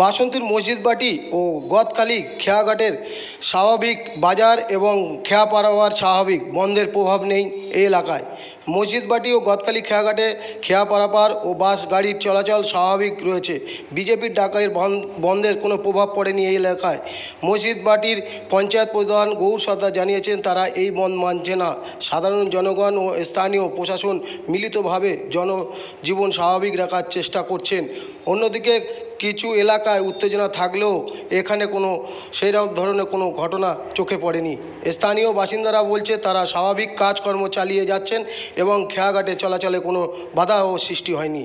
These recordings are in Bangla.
বাসন্তীর মসজিদ বাটি ও গদখালি খেয়াঘাটের স্বাভাবিক বাজার এবং খেয়াপাড়াওয়ার স্বাভাবিক বন্ধের প্রভাব নেই এই এলাকায়। মসজিদবাটি ও গদখালি খেয়াঘাটে খেয়া পারাপার ও বাস গাড়ির চলাচল স্বাভাবিক রয়েছে। বিজেপির ডাকাইয়ের বন- বন্ধের কোনো প্রভাব পড়েনি এই এলাকায়। মসজিদবাটির পঞ্চায়েত প্রধান গৌর সর্দার জানিয়েছেন, তারা এই বন্ধ মানছে না। সাধারণ জনগণ ও স্থানীয় প্রশাসন মিলিতভাবে জনজীবন স্বাভাবিক রাখার চেষ্টা করছেন। অন্যদিকে কিছু এলাকায় উত্তেজনা থাকলেও এখানে কোনো, সেই রকম ধরনের কোনো ঘটনা চোখে পড়েনি। স্থানীয় বাসিন্দারা বলছে, তারা স্বাভাবিক কাজকর্ম চালিয়ে যাচ্ছেন এবং খেয়াঘাটে চলাচলে কোনো বাধাও সৃষ্টি হয়নি।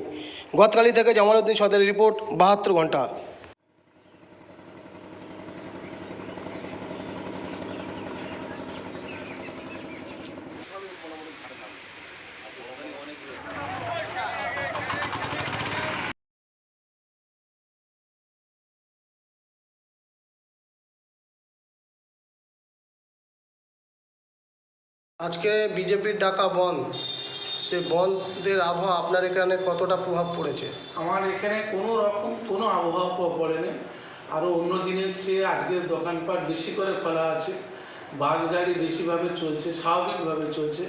গতকালি থেকে জামালউদ্দিন সদরের রিপোর্ট বাহাত্তর ঘণ্টা। আজকে বিজেপির ডাকা বন্ধ। সে বন্ধের আবহাওয়া আপনার এখানে কতটা প্রভাব পড়েছে? আমার এখানে কোনো রকম কোনো আবহাওয়া প্রভাব পড়েনি। আরও অন্য দিনের চেয়ে আজকের দোকানপাট বেশি করে খোলা আছে। বাস গাড়ি বেশিভাবে চলছে স্বাভাবিকভাবে চলছে।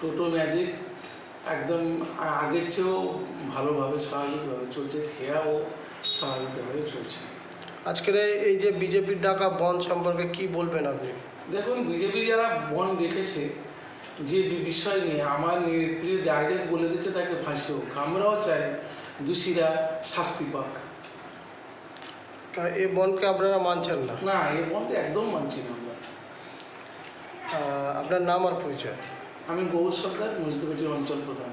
টোটো ম্যাজিক একদম আগের চেয়েও ভালোভাবে স্বাভাবিকভাবে চলছে। খেয়াও স্বাভাবিকভাবে চলছে। আজকের এই যে বিজেপির ডাকা বন সম্পর্কে কি বলবেন আপনি? দেখুন বিজেপি যারা বন রেখেছে যে বিষয় নিয়ে আমার নেত্রী ডাইরেক্ট বলে দিচ্ছে তাকে ফাঁসি হোক আমরাও চাই দোষীরা শাস্তি পাক। তা এই বনকে আপনারা মানছেন না? না এই বন তো একদম মানছি না আমরা। আপনার নাম আর পরিচয়? আমি গৌর সরকার মুজদুরটি অঞ্চল প্রধান।